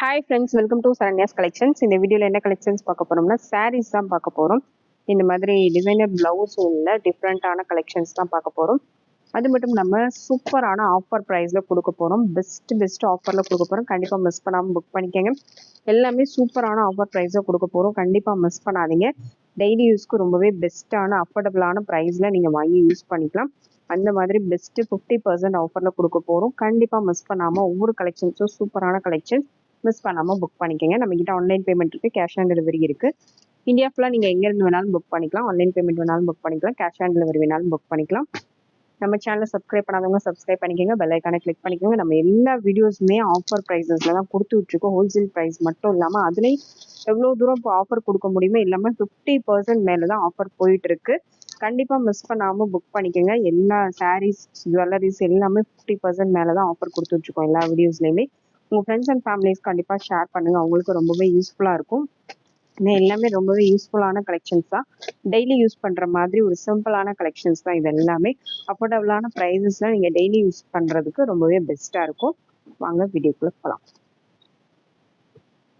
Hi friends welcome to Saranya's collections இந்த வீடியோவில் என்ன கலெக்ஷன்ஸ் பார்க்க போகிறோம்னா சாரீஸ் தான் பார்க்க போகிறோம் இந்த மாதிரி டிசைனர் ப்ளவுஸும் உள்ள டிஃப்ரெண்ட்டான கலெக்ஷன்ஸ் தான் பார்க்க போகிறோம் அது மட்டும் நம்ம சூப்பரான ஆஃபர் ப்ரைஸில் கொடுக்க போகிறோம் பெஸ்ட் பெஸ்ட் ஆஃபரில் கொடுக்க போகிறோம் கண்டிப்பாக மிஸ் பண்ணாமல் புக் பண்ணிக்கோங்க. எல்லாமே சூப்பரான ஆஃபர் ப்ரைஸில் கொடுக்க போகிறோம் கண்டிப்பாக மிஸ் பண்ணாதீங்க. டெய்லி யூஸ்க்கு ரொம்பவே பெஸ்ட்டான அஃபோர்டபுளான ப்ரைஸில் நீங்கள் வாங்கி யூஸ் பண்ணிக்கலாம். அந்த மாதிரி பெஸ்ட்டு ஃபிஃப்டி பர்சன்ட் ஆஃபரில் கொடுக்க போகிறோம் கண்டிப்பாக மிஸ் பண்ணாமல் ஒவ்வொரு கலெக்ஷன்ஸும் சூப்பரான கலெக்ஷன்ஸ் மிஸ் பண்ணாமல் புக் பண்ணிக்கோங்க. நம்மக்கிட்ட ஆன்லைன் பேமெண்ட் இருக்குது கேஷ் ஆன் டெலிவரி இருக்குது இந்தியா ஃபுல்லாக நீங்கள் எங்கேருந்து வேணாலும் புக் பண்ணிக்கலாம். ஆன்லைன் பேமெண்ட் வேணாலும் புக் பண்ணிக்கலாம். கேஷ் ஆன் டெலிவரி வேணாலும் புக் பண்ணிக்கலாம். நம்ம சேனலை சப்ஸ்கிரைப் பண்ணாதவங்க சப்ஸ்கிரைப் பண்ணிக்கோங்க. பெல் ஐக்கானை கிளிக் பண்ணிக்கோங்க. நம்ம எல்லா வீடியோஸுமே ஆஃபர் ப்ரைஸஸில் தான் கொடுத்து விட்ருக்கோம் ஹோல்சேல் ப்ரைஸ் மட்டும் இல்லாமல் அதுலேயும் எவ்வளோ தூரம் இப்போ ஆஃபர் கொடுக்க முடியுமோ இல்லாமல் ஃபிஃப்டி பர்சன்ட் மேலே தான் ஆஃபர் போயிட்டுருக்கு. கண்டிப்பாக மிஸ் பண்ணாமல் புக் பண்ணிக்கோங்க. எல்லா சாரீஸ் ஜுவல்லரிஸ் எல்லாமே ஃபிஃப்டி பர்சன்ட் மேலே தான் ஆஃபர் கொடுத்துட்ருக்கோம் எல்லா வீடியோஸ்லையுமே உங்கள் ஃப்ரெண்ட்ஸ் அண்ட் ஃபேமிலிஸ் கண்டிப்பாக ஷேர் பண்ணுங்கள் அவங்களுக்கு ரொம்பவே யூஸ்ஃபுல்லாக இருக்கும். ஏன்னா எல்லாமே ரொம்பவே யூஸ்ஃபுல்லான கலெக்ஷன்ஸ் தான். டெய்லி யூஸ் பண்ணுற மாதிரி ஒரு சிம்பிளான கலெக்ஷன்ஸ் தான் இது எல்லாமே. அஃபோர்டபுளான ப்ரைஸஸில் நீங்கள் டெய்லி யூஸ் பண்ணுறதுக்கு ரொம்பவே பெஸ்ட்டாக இருக்கும். வாங்க வீடியோக்குள்ளே போகலாம்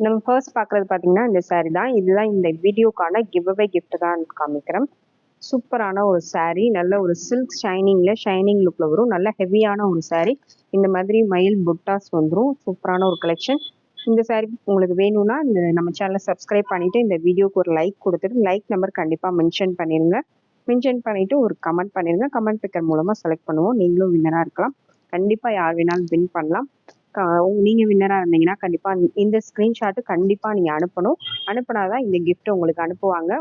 நம்ம ஃபர்ஸ்ட் பார்க்குறது பார்த்தீங்கன்னா இந்த saree தான். இதுதான் இந்த வீடியோக்கான கிவ் அவே தான் காமிக்கிறேன். சூப்பரான ஒரு saree நல்ல ஒரு சில்க் ஷைனிங்கில் ஷைனிங் லுக்கில் வரும். நல்ல ஹெவியான ஒரு saree. இந்த மாதிரி மயில் புட்டாஸ் வந்துடும் சூப்பரான ஒரு கலெக்ஷன் இந்த saree உங்களுக்கு வேணும்னா இந்த நம்ம சேனலை சப்ஸ்கிரைப் பண்ணிவிட்டு இந்த வீடியோக்கு ஒரு லைக் கொடுத்துட்டு லைக் நம்பர் கண்டிப்பாக மென்ஷன் பண்ணிடுங்க மென்ஷன் பண்ணிவிட்டு ஒரு கமெண்ட் பண்ணிடுங்க கமெண்ட் பிக்கர் மூலமாக செலக்ட் பண்ணுவோம். நீங்களும் வின்னராக இருக்கலாம். கண்டிப்பாக யார் வேணாலும் வின் பண்ணலாம். நீங்கள் வின்னராக இருந்தீங்கன்னா கண்டிப்பாக இந்த ஸ்க்ரீன்ஷாட்டு கண்டிப்பாக நீங்கள் அனுப்பணும். அனுப்புனாதான் இந்த கிஃப்ட் உங்களுக்கு அனுப்புவாங்க.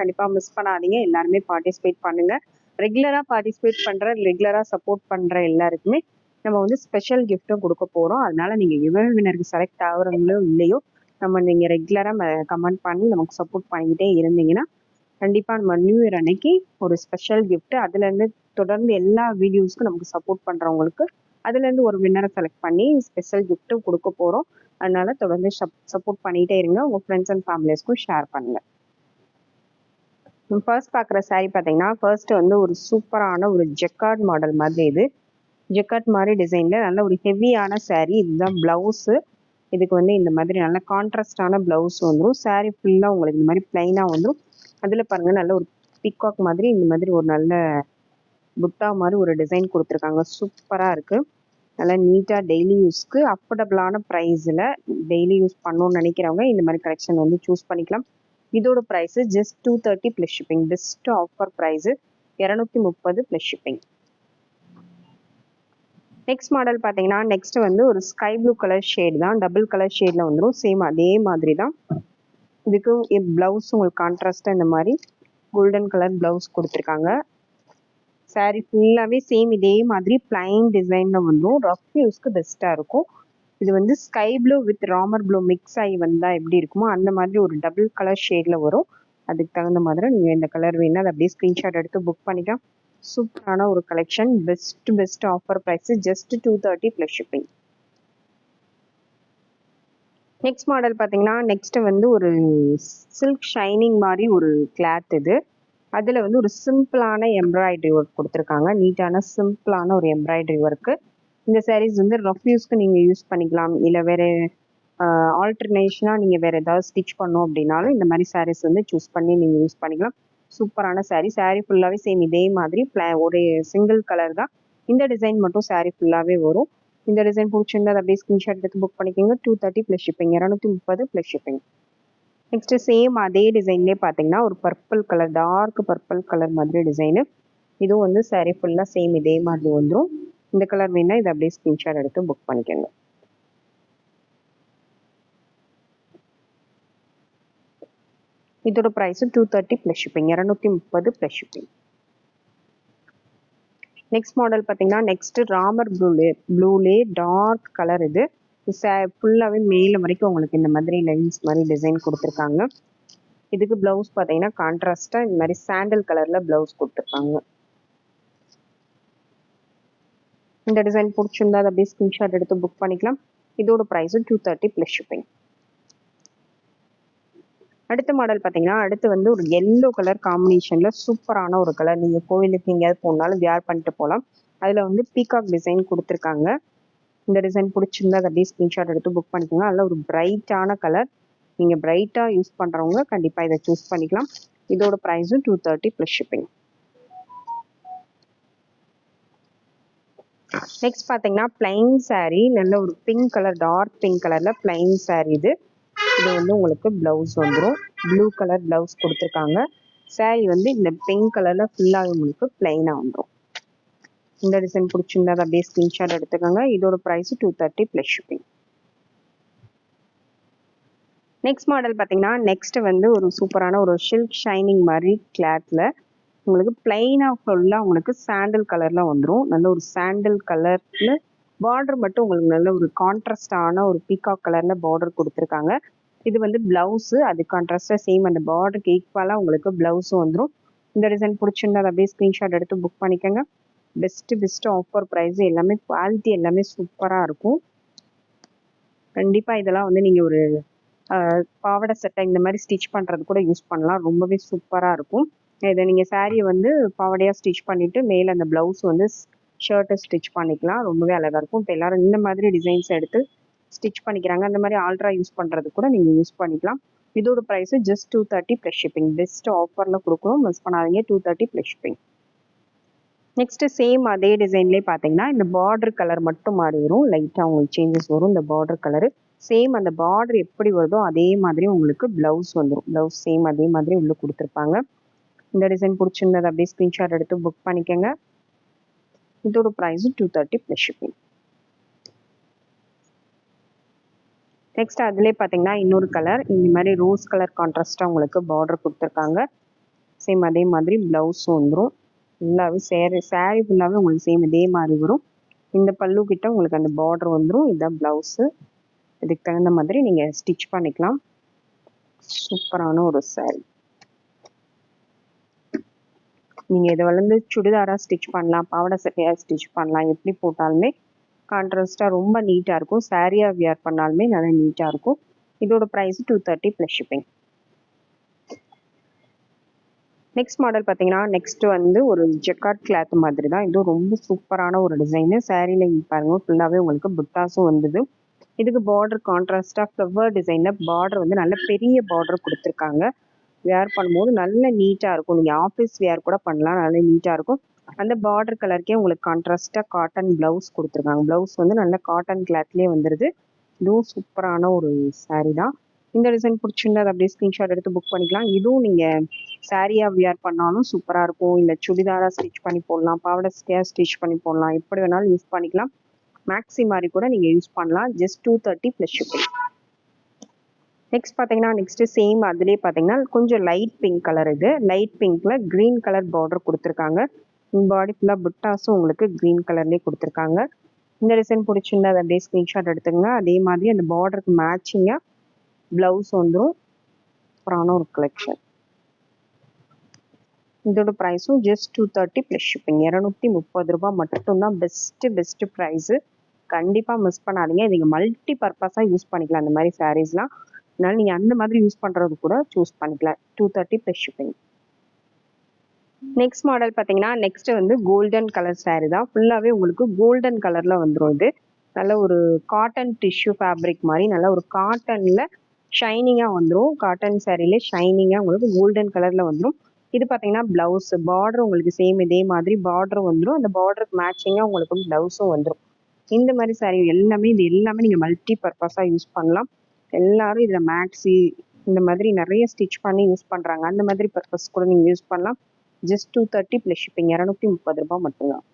கண்டிப்பாக மிஸ் பண்ணாதீங்க. எல்லாருமே பார்ட்டிசிபேட் பண்ணுங்கள் ரெகுலராக பார்ட்டிசிபேட் பண்ணுற ரெகுலராக சப்போர்ட் பண்ணுற எல்லாருக்குமே நம்ம வந்து ஸ்பெஷல் கிஃப்ட்டும் கொடுக்க போகிறோம் அதனால நீங்கள் இவன் வினருக்கு செலக்ட் ஆகுறவங்களோ இல்லையோ நம்ம நீங்கள் ரெகுலராக கமெண்ட் பண்ணி நமக்கு சப்போர்ட் பண்ணிக்கிட்டே இருந்தீங்கன்னா கண்டிப்பாக நம்ம நியூ இயர் அன்னைக்கு ஒரு ஸ்பெஷல் கிஃப்ட்டு அதுலேருந்து தொடர்ந்து எல்லா வீடியோஸ்க்கும் நமக்கு சப்போர்ட் பண்ணுறவங்களுக்கு அதுலேருந்து ஒரு வின்னரை செலக்ட் பண்ணி ஸ்பெஷல் கிஃப்ட்டும் கொடுக்க போகிறோம் அதனால தொடர்ந்து சப் சப்போர்ட் பண்ணிகிட்டே இருங்க. உங்கள் ஃப்ரெண்ட்ஸ் அண்ட் ஃபேமிலிஸ்க்கும் ஷேர் பண்ணுங்கள் ஃபர்ஸ்ட் பார்க்குற சாரீ பார்த்தீங்கன்னா ஃபர்ஸ்ட் வந்து ஒரு சூப்பரான ஒரு ஜெக்கார்ட் மாடல் மாதிரி இது. ஜெக்கார்ட் மாதிரி டிசைனில் நல்ல ஒரு ஹெவியான சாரீ இதுதான் ப்ளவுஸு இதுக்கு வந்து இந்த மாதிரி நல்ல கான்ட்ராஸ்டான ப்ளவுஸ் வந்துடும் சாரீ ஃபுல்லாக உங்களுக்கு இந்த மாதிரி பிளைனாக வந்துடும் அதில் பாருங்கள் நல்ல ஒரு பிகாக் மாதிரி இந்த மாதிரி ஒரு நல்ல புட்டா மாதிரி ஒரு டிசைன் கொடுத்துருக்காங்க. சூப்பராக இருக்குது நல்லா நீட்டாக டெய்லி யூஸ்க்கு அஃபோர்டபுளான ப்ரைஸில் டெய்லி யூஸ் பண்ணணும்னு நினைக்கிறவங்க இந்த மாதிரி கலெக்ஷன் வந்து சூஸ் பண்ணிக்கலாம். இதோட price just two thirty plus shipping best offer price இரநூத்தி முப்பது ப்ளஸ் ஷிப்பிங் நெக்ஸ்ட் மாடல் பார்த்தீங்கன்னா நெக்ஸ்ட் வந்து ஒரு ஸ்கை ப்ளூ கலர் ஷேட் தான். டபுள் கலர் ஷேடில் வந்துடும் சேம் அதே மாதிரி தான். இதுக்கு ப்ளவுஸ் உங்களுக்கு கான்ட்ராஸ்டாக இந்த மாதிரி கோல்டன் கலர் ப்ளவுஸ் கொடுத்துருக்காங்க. சாரீ ஃபுல்லாகவே சேம் இதே மாதிரி பிளைன் டிசைனில் வந்துடும் ரஃப் யூஸ்க்கு பெஸ்ட்டாக இருக்கும். இது வந்து sky blue with Ramar blue mix ஆகி வந்தால் எப்படி இருக்குமோ அந்த மாதிரி ஒரு டபுள் கலர் ஷேடில் வரும். அதுக்கு தகுந்த மாதிரி நீங்கள் இந்த கலர் வேணால் அதை அப்படியே ஸ்க்ரீன்ஷாட் எடுத்து புக் பண்ணிக்கலாம் சூப்பரான ஒரு collection best best offer price just two thirty plus shipping next model பார்த்தீங்கன்னா நெக்ஸ்ட் வந்து ஒரு சில்க் ஷைனிங் மாதிரி ஒரு கிளாத் இது. அதில் வந்து ஒரு சிம்பிளான எம்ப்ராய்டரி ஒர்க் கொடுத்துருக்காங்க. நீட்டான சிம்பிளான ஒரு எம்ப்ராய்டரி ஒர்க்கு இந்த சாரீஸ் வந்து ரஃப் யூஸ்க்கு நீங்கள் யூஸ் பண்ணிக்கலாம். இல்லை வேறு ஆல்டர்னேஷனாக நீங்கள் வேறு ஏதாவது ஸ்டிச் பண்ணோம் அப்படின்னாலும் இந்த மாதிரி சாரீஸ் வந்து சூஸ் பண்ணி நீங்கள் யூஸ் பண்ணிக்கலாம். சூப்பரான சாரீ சாரீ ஃபுல்லாகவே சேம் இதே மாதிரி பிளா ஒரு சிங்கிள் கலர் தான். இந்த டிசைன் மட்டும் சாரீ ஃபுல்லாகவே வரும். இந்த டிசைன் பிடிச்சிருந்தா அதை அப்படியே ஸ்க்ரீன்ஷாட் எடுத்து புக் பண்ணிக்கோங்க. டூ தேர்ட்டி ப்ளஸ் ஷிப்பிங் இரநூத்தி முப்பது ப்ளஸ் ஷிப்பிங் நெக்ஸ்ட் சேம் அதே டிசைன்லேயே பார்த்தீங்கன்னா ஒரு purple colour dark purple colour மாதிரி டிசைனு இதுவும் வந்து சாரீ ஃபுல்லாக சேம் இதே மாதிரி வந்துடும் இந்த கலர் வேணால் இதை அப்படியே ஸ்க்ரீன்ஷாட் எடுத்து புக் பண்ணிக்கோங்க. இதோட price two thirty plus shipping இரநூத்தி முப்பது ப்ளஸ் ஷிப்பிங் நெக்ஸ்ட் மாடல் பார்த்தீங்கன்னா நெக்ஸ்ட் ராமர் ப்ளூலே ப்ளூலே டார்க் கலர் இது. ஃபுல்லாகவே மேலே வரைக்கும் உங்களுக்கு இந்த மாதிரி லென்ஸ் மாதிரி டிசைன் கொடுத்துருக்காங்க. இதுக்கு ப்ளவுஸ் பார்த்தீங்கன்னா கான்ட்ராஸ்டாக இந்த மாதிரி சாண்டல் கலரில் ப்ளவுஸ் கொடுத்துருக்காங்க. இந்த டிசைன் பிடிச்சிருந்தா அதை அப்படியே ஸ்கிரீன்ஷாட் எடுத்து புக் பண்ணிக்கலாம். இதோட ப்ரைஸும் டூ தேர்ட்டி ப்ளஸ் ஷிப்பிங் அடுத்த மாடல் பார்த்தீங்கன்னா அடுத்து வந்து ஒரு எல்லோ கலர் காம்பினேஷனில் சூப்பரான ஒரு கலர் நீங்கள் கோவிலுக்கு எங்கேயாவது போனாலும் வியர் பண்ணிட்டு போகலாம். அதில் வந்து பீகாக் டிசைன் கொடுத்துருக்காங்க. இந்த டிசைன் பிடிச்சிருந்தா அதை அப்படியே ஸ்க்ரீன்ஷாட் எடுத்து புக் பண்ணிக்கோங்க. அதில் ஒரு பிரைட்டான கலர் நீங்கள் பிரைட்டாக யூஸ் பண்ணுறவங்க கண்டிப்பாக இதை சூஸ் பண்ணிக்கலாம். இதோட ப்ரைஸும் two thirty plus shipping next பார்த்தீங்கன்னா பிளைன் saree நல்ல ஒரு பிங்க் கலர் டார்க் பிங்க் கலரில் பிளைன் saree இது. இது வந்து உங்களுக்கு ப்ளவுஸ் வந்துடும் ப்ளூ கலர் ப்ளவுஸ் கொடுத்துருக்காங்க. Saree வந்து இந்த பிங்க் கலரில் ஃபுல்லாக உங்களுக்கு பிளைனாக வந்துடும் இந்த டிசைன் பிடிச்சிருந்தா அதை அப்படியே ஸ்கிரீன்ஷாட் எடுத்துக்கோங்க. இதோட price two thirty plus shipping next model பார்த்தீங்கன்னா நெக்ஸ்ட் வந்து ஒரு சூப்பரான ஒரு ஷில்க் ஷைனிங் மாதிரி கிளாத்தில் உங்களுக்கு பிளைனாக ஃபுல்லாக உங்களுக்கு சாண்டில் கலரில் வந்துடும் நல்ல ஒரு சாண்டில் கலரில் பார்டர் மட்டும் உங்களுக்கு நல்ல ஒரு கான்ட்ராஸ்டான ஒரு பீகாக் கலரில் பார்டர் கொடுத்துருக்காங்க. இது வந்து ப்ளவுஸு அது கான்ட்ராஸ்டாக சேம் அந்த பார்டருக்கு ஈக்குவலாக உங்களுக்கு ப்ளவுஸும் வந்துடும் இந்த டிசைன் பிடிச்சிருந்தா அதை அப்படியே ஸ்க்ரீன்ஷாட் எடுத்து புக் பண்ணிக்கோங்க. பெஸ்ட்டு பெஸ்ட்டு ஆஃபர் ப்ரைஸ் எல்லாமே குவாலிட்டி எல்லாமே சூப்பராக இருக்கும். கண்டிப்பாக இதெல்லாம் வந்து நீங்கள் ஒரு பாவாடை சட்டை இந்த மாதிரி ஸ்டிச் பண்ணுறது கூட யூஸ் பண்ணலாம். ரொம்பவே சூப்பராக இருக்கும். இதை நீங்கள் சாரியை வந்து பாவாடையாக ஸ்டிச் பண்ணிவிட்டு மேலே அந்த ப்ளவுஸ் வந்து ஷர்ட்டை ஸ்டிச் பண்ணிக்கலாம். ரொம்பவே அழகாக இருக்கும். இப்போ எல்லாரும் இந்த மாதிரி டிசைன்ஸ் எடுத்து ஸ்டிச் பண்ணிக்கிறாங்க. அந்த மாதிரி ஆல்ட்ரா யூஸ் பண்ணுறது கூட நீங்கள் யூஸ் பண்ணிக்கலாம். இதோட price just two thirty plus shipping best ஆஃபரில் கொடுக்குறோம் மிஸ் பண்ணாதீங்க. Two thirty plus shipping next same அதே டிசைன்லேயே பார்த்தீங்கன்னா இந்த பார்டர் கலர் மட்டும் மாறி வரும். லைட்டாக உங்களுக்கு சேஞ்சஸ் வரும். இந்த பார்டர் கலரு சேம் அந்த பார்டர் எப்படி வருதோ அதே மாதிரி உங்களுக்கு ப்ளவுஸ் வந்துடும் ப்ளவுஸ் சேம் அதே மாதிரி உள்ளே கொடுத்துருப்பாங்க. இந்த டிசைன் பிடிச்சிருந்தது அப்படியே ஸ்க்ரீன்ஷாட் எடுத்து புக் பண்ணிக்கோங்க. இதோட price two thirty plus shipping next அதிலே பார்த்தீங்கன்னா இன்னொரு கலர் இந்த மாதிரி ரோஸ் கலர் கான்ட்ராஸ்டாக உங்களுக்கு பார்டர் கொடுத்துருக்காங்க. சேம் அதே மாதிரி ப்ளவுஸும் வந்துடும் ஃபுல்லாகவே சேரீ சேரீ ஃபுல்லாகவே உங்களுக்கு சேம் இதே மாதிரி வரும். இந்த பல்லு கிட்ட உங்களுக்கு அந்த பார்டர் வந்துடும் இதுதான் ப்ளவுஸு இதுக்கு தகுந்த மாதிரி நீங்கள் ஸ்டிச் பண்ணிக்கலாம். சூப்பரான ஒரு சேரீ நீங்கள் இதை வந்து சுடிதாராக ஸ்டிச் பண்ணலாம் பாவாடை சட்டையாக ஸ்டிச் பண்ணலாம் எப்படி போட்டாலுமே கான்ட்ராஸ்டாக ரொம்ப நீட்டாக இருக்கும். சாரியாக வியர் பண்ணாலுமே நல்லா நீட்டாக இருக்கும். இதோட price two thirty plus shipping next model பார்த்தீங்கன்னா நெக்ஸ்ட் வந்து ஒரு ஜெக்கார்ட் கிளாத் மாதிரி தான் இதுவும் ரொம்ப சூப்பரான ஒரு டிசைனு சாரியில் பாருங்க ஃபுல்லாகவே உங்களுக்கு புட்டாஸும் வந்தது. இதுக்கு பார்டர் கான்ட்ராஸ்டாக ஃப்ளவர் டிசைனில் பார்டர் வந்து நல்ல பெரிய பார்டர் கொடுத்துருக்காங்க. வேர் பண்ணும்போது நல்ல நீட்டாக இருக்கும். நீங்கள் ஆஃபீஸ் வேர் கூட பண்ணலாம் நல்ல நீட்டாக இருக்கும். அந்த பார்டர் கலருக்கே உங்களுக்கு கான்ட்ராஸ்டாக காட்டன் ப்ளவுஸ் கொடுத்துருக்காங்க. ப்ளவுஸ் வந்து நல்ல காட்டன் கிளாத்லேயே வந்துடுது இதுவும் சூப்பரான ஒரு சாரீ தான். இந்த டிசைன் பிடிச்சிருந்தா அதை அப்படியே ஸ்க்ரீன்ஷாட் எடுத்து புக் பண்ணிக்கலாம். இதுவும் நீங்கள் சாரியாக வியர் பண்ணாலும் சூப்பராக இருக்கும். இல்லை சுடிதாராக ஸ்டிச் பண்ணி போடலாம். பாவாடை ஸ்கேர் ஸ்டிச் பண்ணி போடலாம். எப்படி வேணாலும் யூஸ் பண்ணிக்கலாம். மேக்ஸி மாதிரி கூட நீங்கள் யூஸ் பண்ணலாம். Just two thirty plus shipping next பார்த்தீங்கன்னா நெக்ஸ்ட் சேம் அதுலேயே பார்த்தீங்கன்னா கொஞ்சம் லைட் பிங்க் கலர் இது. லைட் பிங்க்ல க்ரீன் கலர் பார்டர் கொடுத்துருக்காங்க. பாடி ஃபுல்லாக புட்டாஸும் உங்களுக்கு க்ரீன் கலர்லேயே கொடுத்துருக்காங்க. இந்த டிசைன் பிடிச்சிருந்தா அதை அப்படியே ஸ்க்ரீன்ஷாட் எடுத்துங்க அதே மாதிரி அந்த பார்டருக்கு மேட்சிங்காக ப்ளவுஸ் வந்துடும் அப்புறம் ஒரு கலெக்ஷன் இதோட ப்ரைஸும் just two thirty plus shipping இரநூத்தி முப்பது ரூபாய் மட்டும்தான். பெஸ்ட்டு பெஸ்ட்டு ப்ரைஸு கண்டிப்பாக மிஸ் பண்ணாதீங்க. நீங்கள் மல்டி பர்பஸாக யூஸ் பண்ணிக்கலாம். அந்த மாதிரி சாரீஸ்லாம் அதனால நீங்கள் அந்த மாதிரி யூஸ் பண்ணுறது கூட சூஸ் பண்ணிக்கலாம். Two thirty plus shipping next model பார்த்தீங்கன்னா நெக்ஸ்ட் வந்து கோல்டன் கலர் saree தான். ஃபுல்லாகவே உங்களுக்கு கோல்டன் கலரில் வந்துடும் இது. நல்ல ஒரு காட்டன் டிஷ்யூ ஃபேப்ரிக் மாதிரி நல்ல ஒரு காட்டனில் ஷைனிங்காக வந்துடும் காட்டன் சாரியில ஷைனிங்காக உங்களுக்கு கோல்டன் கலரில் வந்துடும் இது பார்த்தீங்கன்னா ப்ளவுஸ் பார்டர் உங்களுக்கு சேம் இதே மாதிரி பார்டர் வந்துடும் அந்த பார்டருக்கு மேட்சிங்காக உங்களுக்கு ப்ளவுஸும் வந்துடும் இந்த மாதிரி saree எல்லாமே இது எல்லாமே நீங்கள் மல்டி பர்பஸாக யூஸ் பண்ணலாம். எல்லாரும் இதில் மேக்ஸி இந்த மாதிரி நிறைய ஸ்டிச் பண்ணி யூஸ் பண்ணுறாங்க அந்த மாதிரி பர்பஸ் கூட நீங்கள் யூஸ் பண்ணலாம். Just two thirty plus shipping இரநூத்தி முப்பது ரூபாய் மட்டும்தான்.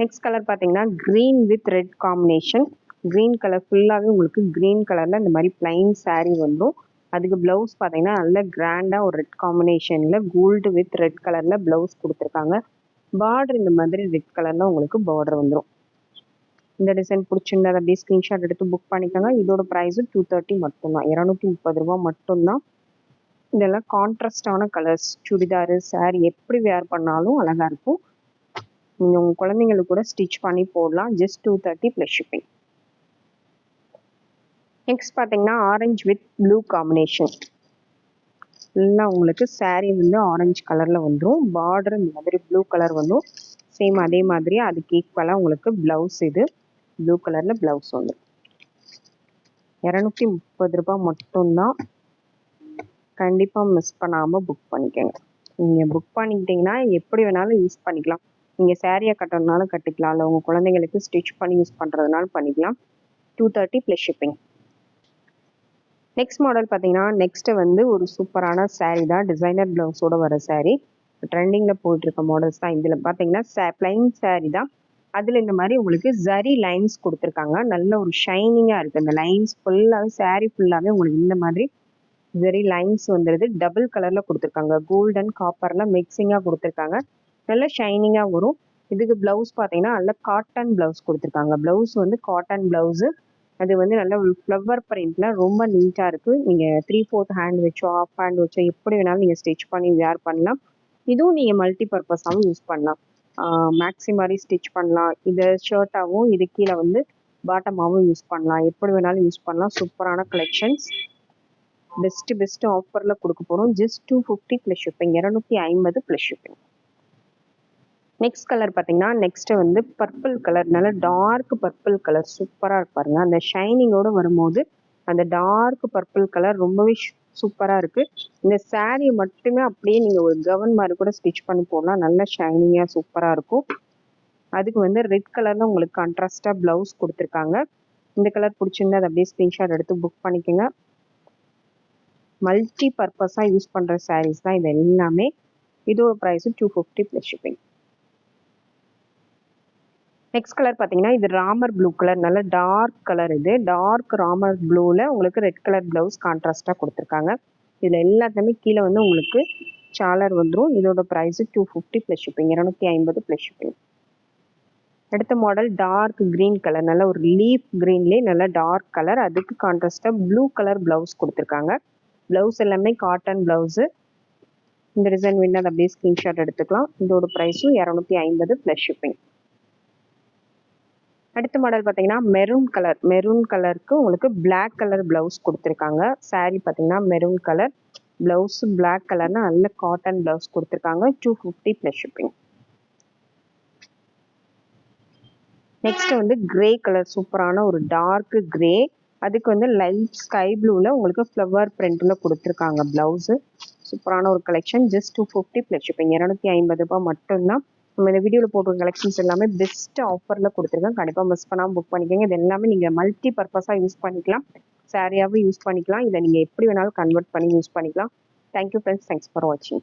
நெக்ஸ்ட் கலர் பார்த்தீங்கன்னா green with red combination green colour ஃபுல்லாகவே உங்களுக்கு க்ரீன் கலரில் இந்த மாதிரி பிளைன் சாரீ வந்துடும் அதுக்கு ப்ளவுஸ் பார்த்தீங்கன்னா நல்ல கிராண்டாக ஒரு ரெட் காம்பினேஷனில் கோல்டு வித் ரெட் கலரில் ப்ளவுஸ் கொடுத்துருக்காங்க. பார்டர் இந்த மாதிரி ரெட் கலரில் உங்களுக்கு பார்டர் வந்துடும் இந்த டிசைன் பிடிச்சிருந்தது அப்படியே ஸ்க்ரீன்ஷாட் எடுத்து புக் பண்ணிக்கோங்க. இதோட ப்ரைஸும் டூ தேர்ட்டி மட்டும்தான். இரநூத்தி முப்பது ரூபா மட்டும்தான். இதெல்லாம் கான்ட்ராஸ்டான கலர்ஸ் சுடிதாரு saree எப்படி வேர் பண்ணாலும் அழகாக இருக்கும். நீங்கள் உங்கள் குழந்தைங்களுக்கு கூட ஸ்டிச் பண்ணி போடலாம். Just two thirty plus shipping next பார்த்தீங்கன்னா ஆரஞ்சு வித் ப்ளூ காம்பினேஷன் எல்லாம் உங்களுக்கு சாரீ வந்து ஆரஞ்சு கலரில் வந்துடும் பார்டர் இந்த மாதிரி ப்ளூ கலர் வந்துடும் சேம் அதே மாதிரி அதுக்கு ஈக்குவலாக உங்களுக்கு ப்ளவுஸ் இது. ப்ளூ கலரில் ப்ளவுஸ் வந்துடும் இரநூத்தி முப்பது ரூபாய் மட்டும்தான் கண்டிப்பாக மிஸ் பண்ணாமல் புக் பண்ணிக்கோங்க. நீங்கள் புக் பண்ணிக்கிட்டிங்கன்னா எப்படி வேணாலும் யூஸ் பண்ணிக்கலாம். நீங்கள் சேரீயை கட்டுறதுனாலும் கட்டிக்கலாம். இல்லை உங்கள் குழந்தைங்களுக்கு ஸ்டிச் பண்ணி யூஸ் பண்ணுறதுனாலும் பண்ணிக்கலாம். Two thirty plus shipping next model பார்த்தீங்கன்னா நெக்ஸ்ட்டு வந்து ஒரு சூப்பரான சாரீ தான். டிசைனர் ப்ளவுஸோட வர சாரீ ட்ரெண்டிங்கில் போயிட்டுருக்க மாடல்ஸ் தான். இதில் பார்த்தீங்கன்னா சே பிளைன் saree தான். அதில் இந்த மாதிரி உங்களுக்கு ஜரி லைன்ஸ் கொடுத்துருக்காங்க. நல்ல ஒரு ஷைனிங்காக இருக்குது அந்த லைன்ஸ் ஃபுல்லாகவே saree ஃபுல்லாகவே உங்களுக்கு இந்த மாதிரி ஜரி லைன்ஸ் வந்துடுது டபுள் கலரில் கொடுத்துருக்காங்க. கோல்டன் காப்பர்லாம் மிக்சிங்காக கொடுத்துருக்காங்க. நல்ல ஷைனிங்காக வரும். இதுக்கு ப்ளவுஸ் பார்த்தீங்கன்னா நல்ல காட்டன் ப்ளவுஸ் கொடுத்துருக்காங்க. ப்ளவுஸ் வந்து காட்டன் ப்ளவுஸு அது வந்து நல்ல ஒரு ஃப்ளவர் பிரிண்ட்ல ரொம்ப நீட்டாக இருக்குது நீங்கள் த்ரீ ஃபோர்த் ஹேண்ட் வச்சோ ஆஃப் ஹேண்ட் வச்சோ எப்படி வேணாலும் நீங்கள் ஸ்டிச் பண்ணி வேர் பண்ணலாம். இதுவும் நீங்கள் மல்டி பர்பஸாகவும் யூஸ் பண்ணலாம். மேக்ஸி மாதிரி ஸ்டிச் பண்ணலாம். இதை ஷர்ட்டாகவும் இது கீழே வந்து பாட்டமாகவும் யூஸ் பண்ணலாம். எப்படி வேணாலும் யூஸ் பண்ணலாம். சூப்பரான கலெக்ஷன்ஸ் பெஸ்ட்டு பெஸ்ட்டு ஆஃபரில் கொடுக்க போகிறோம் just two fifty plus shipping இரநூத்தி ஐம்பது ப்ளஸ் ஷிப்பிங் நெக்ஸ்ட் கலர் பார்த்தீங்கன்னா நெக்ஸ்ட்டு வந்து பர்பிள் கலர் நல்ல டார்க் பர்பிள் கலர் சூப்பராக இருப்பாருங்க அந்த ஷைனிங்கோட வரும்போது அந்த டார்க் பர்பிள் கலர் ரொம்பவே சூப்பராக இருக்குது இந்த சாரீ மட்டுமே அப்படியே நீங்கள் ஒரு கவன் மாதிரி கூட ஸ்டிச் பண்ணி போடலாம். நல்ல ஷைனிங்காக சூப்பராக இருக்கும். அதுக்கு வந்து ரெட் கலரில் உங்களுக்கு கான்ட்ராஸ்டாக ப்ளவுஸ் கொடுத்துருக்காங்க. இந்த கலர் பிடிச்சிருந்தா அதை அப்படியே ஸ்க்ரீன்ஷாட் எடுத்து புக் பண்ணிக்கோங்க. மல்டி பர்பஸாக யூஸ் பண்ணுற சாரீஸ் தான் இது எல்லாமே. இதோட price two fifty plus shipping next colour பார்த்தீங்கன்னா இது ராமர் ப்ளூ கலர் நல்ல டார்க் கலர் இது. டார்க் ராமர் ப்ளூவில் உங்களுக்கு ரெட் கலர் ப்ளவுஸ் கான்ட்ராஸ்டாக கொடுத்துருக்காங்க. இதில் எல்லாத்துலேயுமே கீழே வந்து உங்களுக்கு சாலர் வந்துடும் இதோட price two fifty plus shipping இரநூத்தி ஐம்பது ப்ளஸ் ஷிப்பிங் அடுத்த மாடல் டார்க் க்ரீன் கலர் நல்ல ஒரு லீஃப் க்ரீன்லேயே நல்ல டார்க் கலர் அதுக்கு கான்ட்ராஸ்டாக ப்ளூ கலர் ப்ளவுஸ் கொடுத்துருக்காங்க. ப்ளவுஸ் எல்லாமே காட்டன் ப்ளவுஸு இந்த டிசைன் வேணும் அதை அப்படியே ஸ்க்ரீன்ஷாட் எடுத்துக்கலாம். இதோட ப்ரைஸும் இரநூத்தி ஐம்பது ப்ளஸ் ஷிப்பிங் அடுத்த மாடல் பார்த்தீங்கன்னா மெரூன் கலர் மெரூன் கலருக்கு உங்களுக்கு பிளாக் கலர் ப்ளவுஸ் கொடுத்துருக்காங்க. Saree பார்த்தீங்கன்னா மெரூன் கலர் ப்ளவுஸ் பிளாக் கலர்னா நல்ல காட்டன் ப்ளவுஸ் கொடுத்துருக்காங்க. Two fifty plus shipping next வந்து கிரே கலர் சூப்பரான ஒரு டார்க் கிரே அதுக்கு வந்து லைட் ஸ்கை ப்ளூவில் உங்களுக்கு ஃப்ளவர் பிரிண்டில் கொடுத்துருக்காங்க ப்ளவுஸு சூப்பரான ஒரு collection just two fifty plus shipping இரநூத்தி ஐம்பது ரூபாய் மட்டும்தான் நம்ம இந்த வீடியோவில் போட்டிருக்க கலெக்ஷன்ஸ் எல்லாமே பெஸ்ட் ஆஃபரில் கொடுத்துருக்கேன். கண்டிப்பாக மிஸ் பண்ணாமல் புக் பண்ணிக்கோங்க. இது எல்லாமே நீங்கள் மல்டி பர்பஸாக யூஸ் பண்ணிக்கலாம். சாரியாகவும் யூஸ் பண்ணிக்கலாம். இதை நீங்கள் எப்படி வேணாலும் கன்வெர்ட் பண்ணி யூஸ் பண்ணிக்கலாம். தேங்க்யூ ஃப்ரெண்ட்ஸ் தேங்க்ஸ் ஃபார் வாட்சிங்